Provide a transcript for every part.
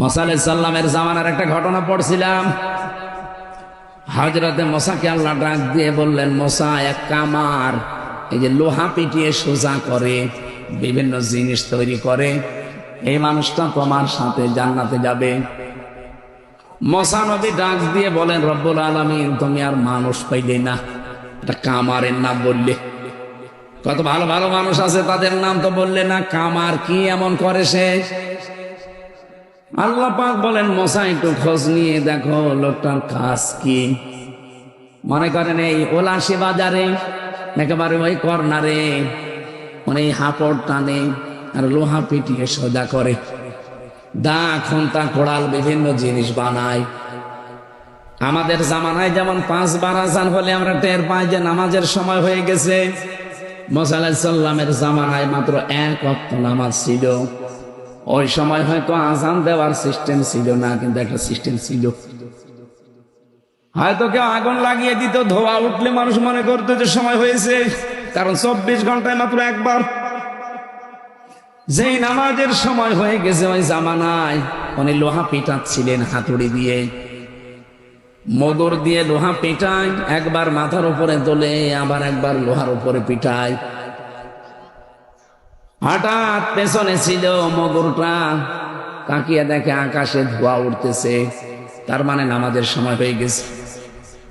মসালে সাল্লামের জামানার একটা ঘটনা পড়ছিলাম। হজরতে মশাকে আল্লাহ ডাক দিয়ে বললেন মশা এক কামার এই যে লোহা পিটিয়ে সোজা করে বিভিন্ন জিনিস তৈরি করে, এই মানুষটা তোমার সাথে জান্নাতে যাবে। মশা নবী ডাক দিয়ে বলেন, রব্বুল আলমিন, তুমি আর মানুষ পাইলে না। এটা কামারের নাম বললে। কত ভালো ভালো মানুষ আছে, তাদের নাম তো বললে না। কামার কি এমন করে সে? আল্লাহ পাক বলেন মশা একটু খোঁজ নিয়ে দেখো, লোকটার কাজ কি? মনে করেন এই ওলাসি বাজারে, একেবারে ওই কর্নারে মানে হাপড় টানে আর লোহা পিটিয়ে সোজা করে। দা খন্তা কোড়াল বিভিন্ন জিনিস বানায়। আমাদের জামানায় যেমন পাঁচবার আজান হলে আমরা টের পাই যে নামাজের সময় হয়ে গেছে। মোসাল্লামের জামানায় মাত্র এক অক্ট নামাজ ছিল। ওই সময় হয়তো আজান দেওয়ার সিস্টেম ছিল না, কিন্তু একটা সিস্টেম ছিল। হয়তো কেউ আগুন লাগিয়ে দিত, ধোয়া উঠলে মানুষ মনে করতো যে সময় হয়েছে, কারণ চব্বিশ ঘন্টায় মাত্র একবার। যেই নামাজের সময় হয়ে গেছে ওই জামানায়, উনি লোহা পিটাচ্ছিলেন হাতুড়ি দিয়ে। মদর দিয়ে লোহা পিটায়, একবার মাথার উপরে তোলে আবার একবার লোহার উপরে পিটায়। হঠাৎ পেছনে ছিল মগরটা। কাকিয়া দেখে আকাশে ধোয়া উঠতেছে। তার মানে নামাজের সময় হয়ে গেছে।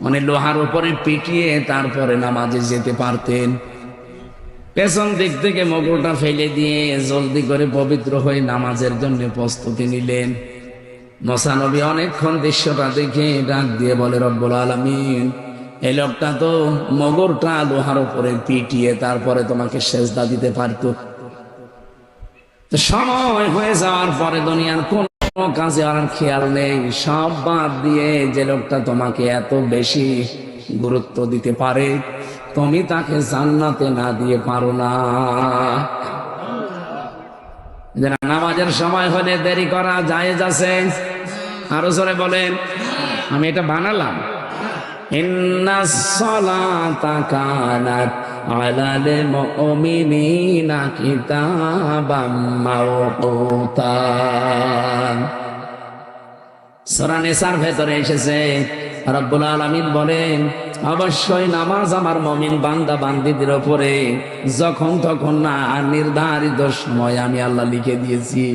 মানে লোহার উপরে পিটিয়ে তারপরে নামাজে যেতে পারতেন। পেছন দিক থেকে মগরটা ফেলে দিয়ে জলদি করে পবিত্র হয়ে নামাজের জন্য প্রস্তুতি নিলেন। মশানবী অনেকক্ষণ দৃশ্যটা দেখে ডাক দিয়ে বলে, রব্বুল আলমিন এই লোকটা তো মগরটা লোহার উপরে পিটিয়ে তারপরে তোমাকে সেজদা দিতে পারতো। সময় হয়ে যাওয়ার পরে দুনিয়ার কোন কাজে আর খেয়াল নেই। সব বাদ দিয়ে যে লোকটা তোমাকে এত বেশি গুরুত্ব দিতে পারে, তুমি তাকে জান্নাতে না দিয়ে পারো না। নামাজের সময় হলে দেরি করা জায়েজ আছে, আরও জোরে বলেন, আমি এটা বানালাম। ইন্না সলাতা কানাত আলাল মুমিনিনা কিতাবাম মাওকুতা সূরা নিসার ভেতরে এসেছে, রব্বুল আলামিন বলেন, অবশ্যই নামাজ আমার মমিন বান্দা বান্দিদের উপরে যখন তখন না নির্ধারিত সময় আমি আল্লাহ লিখে দিয়েছি।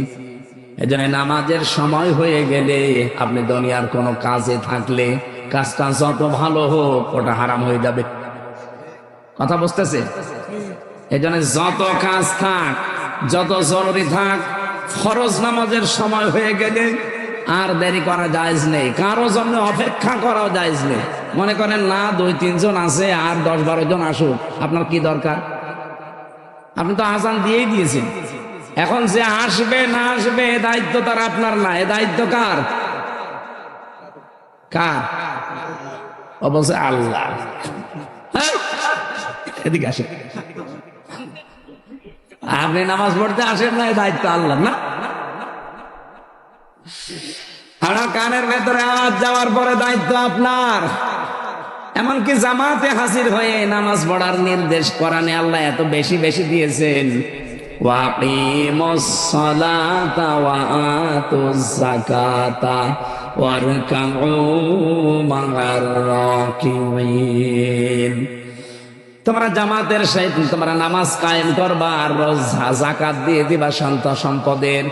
এজন্য নামাজের সময় হয়ে গেলে আপনি দুনিয়ার কোনো কাজে থাকলে কাজটা যত ভালো হোক, ওটা হারাম হয়ে যাবে। কথা বুঝতেছে? এই জন্য যত কাজ থাক, যত জরুরি থাক, ফরজ নামাজের সময় হয়ে গেলে আর দেরি করা যায়জ নেই। কারও জন্য অপেক্ষা করাও যায়জ নেই। মনে করেন, না, দুই, তিনজন আছে, আর দশ, বারো জন আসুক, আপনার কি দরকার? আপনি তো আজান দিয়েই দিয়েছেন। এখন যে আসবে, না আসবে, এ দায়িত্ব তার আপনার না। এ দায়িত্ব কার? কার? অবশ্যই আল্লাহ। হ্যাঁ? এদিকে আসেন। আপনি নামাজ পড়তে আসেন না দায়িত্ব আল্লাহ না? আপনার কানের ভেতরে আওয়াজ যাওয়ার পরে দায়িত্ব আপনার। এমনকি জামাতে হাজির হয়ে নামাজ পড়ার নির্দেশ কোরআনে আল্লাহ এত বেশি বেশি দিয়েছেন। মা'আর রাকিবিন তোমরা জামাতের সাথে তোমরা নামাজ কায়েম করবা, আর রোজ জাকাত দিয়ে দিবা সন্ত সম্পদের,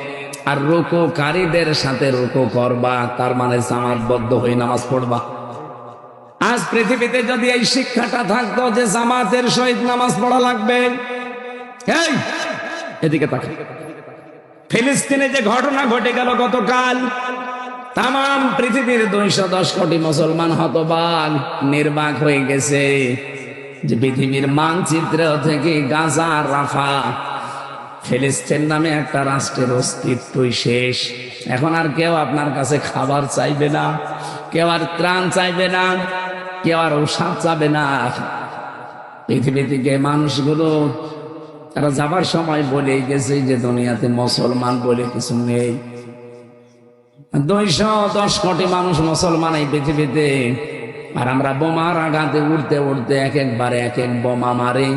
আর রুকুকারীদের সাথে রুকু করবা, তার মানে জামাতবদ্ধ হয়ে নামাজ পড়বা। আজ পৃথিবীতে যদি এই শিক্ষাটা থাকতো যে জামাতের সহিত নামাজ পড়া লাগবে, এই, এদিকে তাকে ফিলিস্তিনে যে ঘটনা ঘটে গেল গতকাল তাম পৃথিবীর দুইশো দশ কোটি মুসলমান হতবাক, নির্বাক হয়ে গেছে। যে পৃথিবীর মানচিত্র থেকে গাজা রাফা, ফিলিস্তিন নামে একটা রাষ্ট্রের অস্তিত্বই শেষ। এখন আর কেউ আপনার কাছে খাবার চাইবে না, কেউ আর ত্রাণ চাইবে না, কেউ আর ঔষধ চাবে না। পৃথিবী থেকে মানুষগুলো, তারা যাবার সময় বলে গেছে যে দুনিয়াতে মুসলমান বলে কিছু নেই। দুইশো দশ কোটি মানুষ মুসলমান এই পৃথিবীতে। আর আমরা বোমার আঘাতে উঠতে উঠতে এক একবারে এক এক বোমা মারে।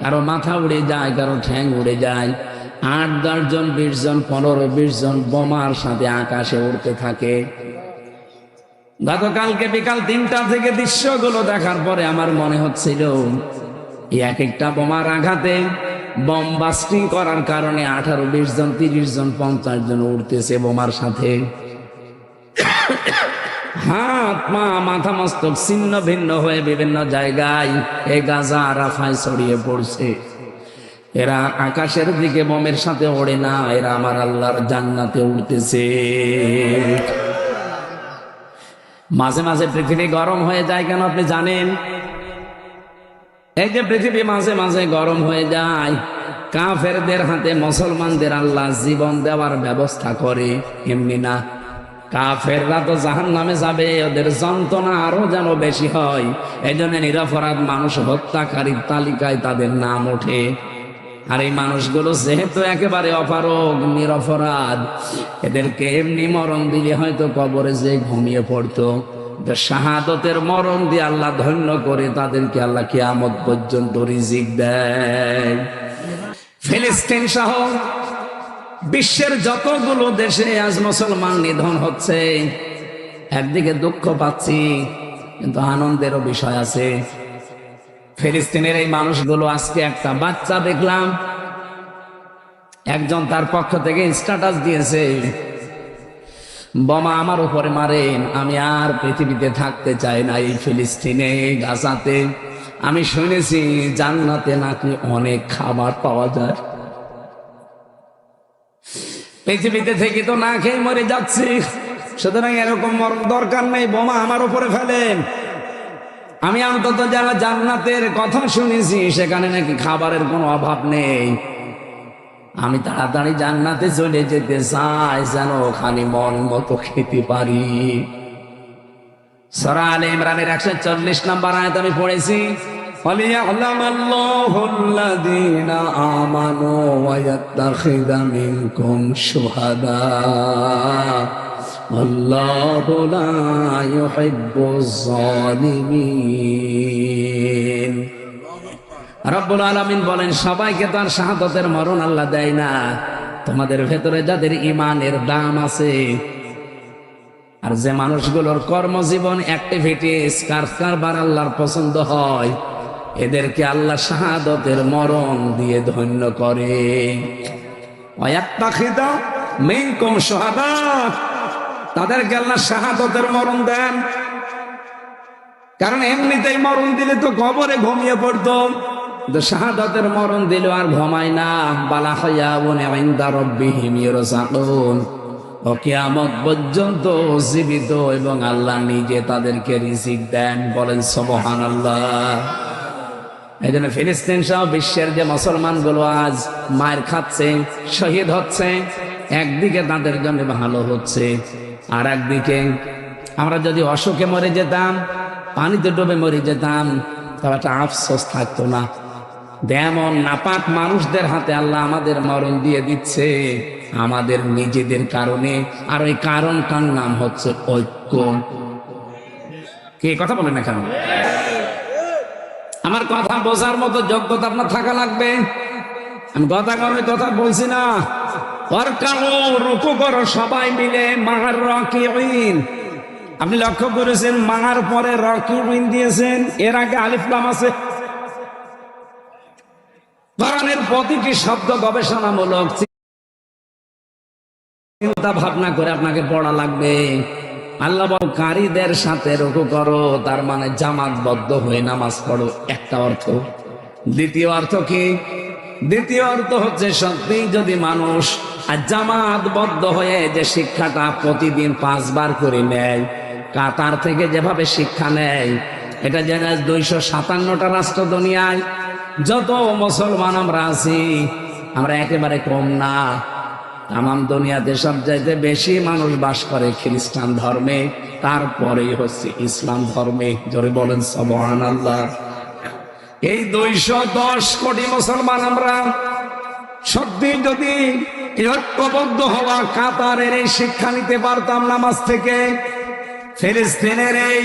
কারও মাথা উড়ে যায়, কারও ঠ্যাং উড়ে যায়। আট, দশ জন, বিশ জন, পনেরো, বিশ জন বোমার সাথে আকাশে উড়তে থাকে। গতকালকে বিকাল তিনটা থেকে দৃশ্যগুলো দেখার পরে আমার মনে হচ্ছিল এক একটা বোমার আঘাতে বম বাস্টিং করার কারণে আঠারো, বিশ জন, তিরিশ জন, পঞ্চাশ জন উঠতেছে বোমার সাথে। হাত পা মাথা মস্তক ছিন্ন ভিন্ন হয়ে বিভিন্ন জায়গায় এ গাজা রাফায় ছড়িয়ে পড়ছে। এরা আকাশের দিকে বোমের সাথে ওড়ে না, এরা আমার আল্লাহর জান্নাতে উঠতেছে মাঝে মাঝে পৃথিবী গরম হয়ে যায় কেন আপনি জানেন? এই যে পৃথিবী মাঝে মাঝে গরম হয়ে যায়, কাফেরদের হাতে মুসলমানদের আল্লাহ জীবন দেওয়ার ব্যবস্থা করে, এমনি না। কাফেররা তো জাহান নামে যাবে, ওদের যন্ত্রণা আরও যেন বেশি হয়। এই জন্য নিরপরাধ মানুষ হত্যাকারীর তালিকায় তাদের নাম ওঠে। আর এই মানুষগুলো যেহেতু একেবারে অপারগ, নিরপরাধ, এদেরকে এমনি মরণ দিলে হয়তো কবরে যে ঘুমিয়ে পড়তো। শাহাদতের মরণ দিয়ে আল্লাহ ধন্য করে তাদেরকে আল্লাহ কিয়ামত পর্যন্ত রিজিক দেয়। ফিলিস্তিন সহ বিশ্বের যতগুলো দেশে আজ মুসলমান নিধন হচ্ছে, একদিকে দুঃখ পাচ্ছি, কিন্তু আনন্দেরও বিষয় আছে। ফিলিস্তিনের এই মানুষগুলো আজকে একটা বাচ্চা দেখলাম, একজন তার পক্ষ থেকে স্ট্যাটাস দিয়েছে, বোমা আমার উপরে মারেন, আমি আর পৃথিবীতে থাকতে চাই না এই ফিলিস্তিনে, গাজাতে। আমি শুনেছি জান্নাতে নাকি অনেক খাবার পাওয়া যায়। পৃথিবীতে থেকে তো না খেয়ে মরে যাচ্ছি। সুতরাং এরকম মরণ দরকার নেই, বোমা আমার উপরে ফেলেন আমি অন্তত যারা জান্নাতের কথা শুনেছি, সেখানে নাকি খাবারের কোনো অভাব নেই। আমি তাড়াতাড়ি জান্নাতে চলে যেতে চাই, যেন ওখানে মন মতো খেতে পারি। সরা আলে ইমরানের একশো চল্লিশ নাম্বার আয়াত আমি পড়েছি। وَلِيَعْلَمَ اللَّهُ الَّذِينَ آمَنُوا وَيَتَّخِذَ مِنكُمْ شُهَدَاءَ وَاللَّهُ لَا يُحِبُّ الظَّالِمِينَ রব্বুল আলমিন বলেন সবাইকে তার শাহাদতের মরণ আল্লাহ দেয় না তোমাদের ভেতরে যাদের ইমানের দাম আছে আর যে মানুষগুলোর কর্মজীবন অ্যাক্টিভিটিস কারবার আল্লাহর পছন্দ হয় এদেরকে আল্লাহ শাহাদতের মরণ দিয়ে ধন্য করে। তাদেরকে আল্লাহ শাহাদতের মরণ দেন। কারণ এমনিতেই মরণ দিলে তো কবরে ঘুমিয়ে পড়তো। শাহাদাতের মরণ দিল আর ঘুমায় না। বালা হইয়া বনে কিয়ামত পর্যন্ত জীবিত এবং আল্লাহ নিজে তাদেরকে রিজিক দেন। বলেন সবহান আল্লাহ এই জন্য ফিলিস্তিন সহ বিশ্বের যে মুসলমানগুলো আজ মায়ের খাচ্ছে, শহীদ হচ্ছে, একদিকে তাদের জন্য ভালো হচ্ছে আর একদিকে আমরা যদি অসুখে মরে যেতাম, পানিতে ডুবে মরে যেতাম, তবে একটা আফসোস থাকতো না। যেমন নাপাক মানুষদের হাতে আল্লাহ আমাদের মরণ দিয়ে দিচ্ছে, আমাদের নিজেদের কারণে, আর ওই কারণটার নাম হচ্ছে ঐক্য। কে কথা বলেন না আমার কথা বোঝার মতো যোগ্যতা আপনার থাকা লাগবে? আমি কথা করে কথা বলছি না। সবাই মিলে মার রকিউইন আপনি লক্ষ্য করেছেন মার পরে রকিউইন দিয়েছেন। এর আগে আলিফলাম আছে। কোরআনের প্রতিটি শব্দ গবেষণামূলক। চিন্তা ভাবনা করে আপনাকে পড়া লাগবে। আল্লাহ কারীদের সাথে রুকু করো, তার মানে জামাতবদ্ধ হয়ে নামাজ পড়ো, একটা অর্থ। দ্বিতীয় অর্থ কি? দ্বিতীয় অর্থ হচ্ছে সত্যি যদি মানুষ আর জামাতবদ্ধ হয়ে যে শিক্ষাটা প্রতিদিন পাঁচবার করে নেয়, কাতার থেকে যেভাবে শিক্ষা নেয়, এটা যেন দুইশো সাতান্নটা রাষ্ট্র দুনিয়ায়, যত মুসলমান আমরা আছি, আমরা একেবারে কম না। তাম দুনিয়াতে সব চাইতে বেশি মানুষ বাস করে খ্রিস্টান ধর্মে, তারপরেই হচ্ছে ইসলাম ধর্মে। জোরে বলেন সবহান আল্লাহ এই দুইশো দশ কোটি মুসলমান আমরা সত্যি যদি ঐক্যবদ্ধ হওয়া কাতারের এই শিক্ষা নিতে পারতাম নামাজ থেকে, ফিলিস্তিনের এই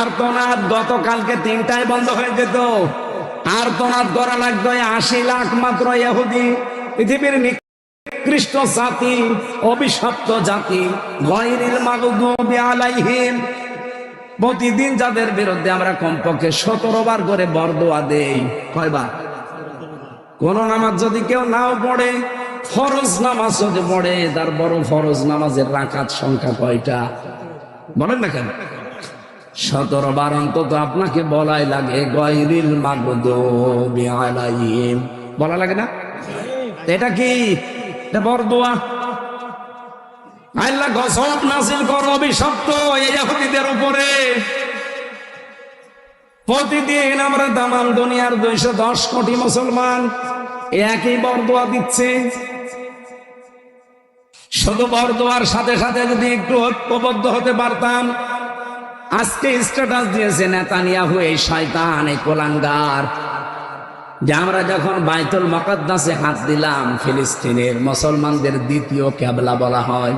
আর্তনাদ গতকালকে তিনটায় বন্ধ হয়ে যেত। আর্তনাদ করা লাগতো আশি লাখ মাত্র ইহুদি পৃথিবীর নিকৃষ্ট জাতি, অভিশপ্ত জাতি গয়রিল মাগদুবি আলাইহিম। প্রতিদিন যাদের বিরুদ্ধে আমরা কমপক্ষে সতেরো বার করে বরদোয়া দেই। কয়বার? কোন নামাজ যদি কেউ নাও পড়ে, ফরজ নামাজ যদি পড়ে, তার বড় ফরজ নামাজের রাকাত সংখ্যা কয়টা? বলেন না কেন? সতেরো বার অন্তত আপনাকে বলাই লাগে গয়রিল আলাইহিম। বলা লাগে না? এটা কি এটা বরদোয়া। আল্লাহ গজব নাসিল অভিশপ্ত উপরে। প্রতিদিন আমরা দুনিয়ার দুইশো দশ কোটি মুসলমান একই বরদোয়া দিচ্ছে। শুধু বরদোয়ার সাথে সাথে যদি একটু ঐক্যবদ্ধ হতে পারতাম, আজকে স্ট্যাটাস দিয়েছে, নেতানিয়াহু এই শয়তান, এই কোলাঙ্গার। যে আমরা যখন বাইতুল মকদ্দাসে হাত দিলাম, ফিলিস্তিনের মুসলমানদের দ্বিতীয় ক্যাবলা বলা হয়।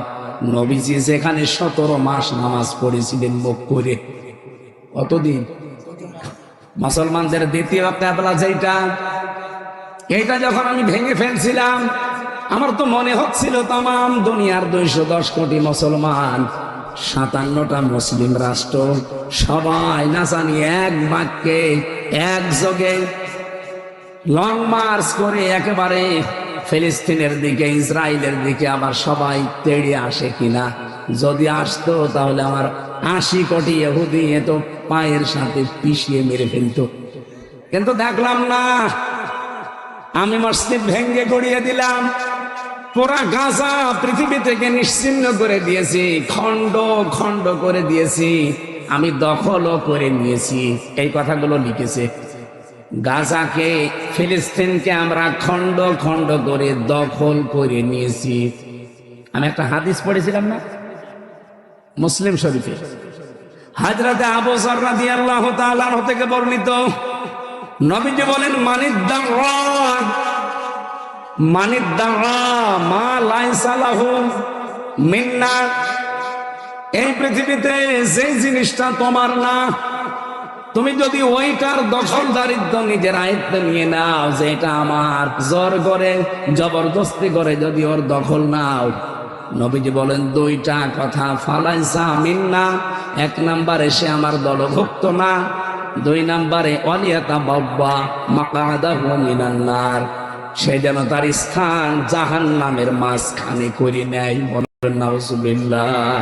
নবীজি যেখানে সতেরো মাস নামাজ পড়েছিলেন মুখ করে। কতদিন? মুসলমানদের দ্বিতীয় ক্যাবলা যেটা এইটা যখন আমি ভেঙে ফেলছিলাম, আমার তো মনে হচ্ছিল তাম দুনিয়ার দুইশো দশ কোটি মুসলমান, সাতান্নটা মুসলিম রাষ্ট্র, সবাই না জানি এক বাক্যে একযোগে লং মার্চ করে একেবারে ফিলিস্তিনের দিকে, ইসরায়েলের দিকে আবার সবাই তেড়ে আসে কিনা? যদি আসতো তাহলে আমার আশি কোটি এহুদি এত পায়ের সাথে পিষিয়ে মেরে ফেলতো। কিন্তু দেখলাম না। আমি মসজিদ ভেঙ্গে গড়িয়ে দিলাম। পুরা গাঁজা পৃথিবী থেকে নিশ্চিন্ন করে দিয়েছি। খণ্ড খণ্ড করে দিয়েছি। আমি দখলও করে নিয়েছি। এই কথাগুলো লিখেছে গাজাকে, ফিলিস্তিনকে আমরা খণ্ড খণ্ড করে দখল করে নিয়েছি। আমি একটা হাদিস পড়েছিলাম না? মুসলিম শরীফে। হাজরাতে আবু সাররা দিয়ে আল্লাহ তাআলা থেকে বর্ণিত, নবীজি বলেন মানিদ্দারা মানিদ্দারা মা লাইসালাহু মিন্না, এই পৃথিবীতে যে জিনিসটা তোমার না তুমি যদি ওইটার দখলদারিত্ব নিজের আয়ত্ত নিয়ে নাও যে এটা আমার, জোর করে, জবরদস্তি করে যদি ওর দখল নাও। নবীজি বলেন, দুইটা কথা, ফালাইসা মিন্না, এক নাম্বারে সে আমার দলভুক্ত না, দুই নাম্বারে অলিয়াতা বাব্বা মাকাদা মিনান্নার সে যেন তার স্থান জাহান নামের মাঝখানে করে নেয়, বলেন, নাউজুবিল্লাহ।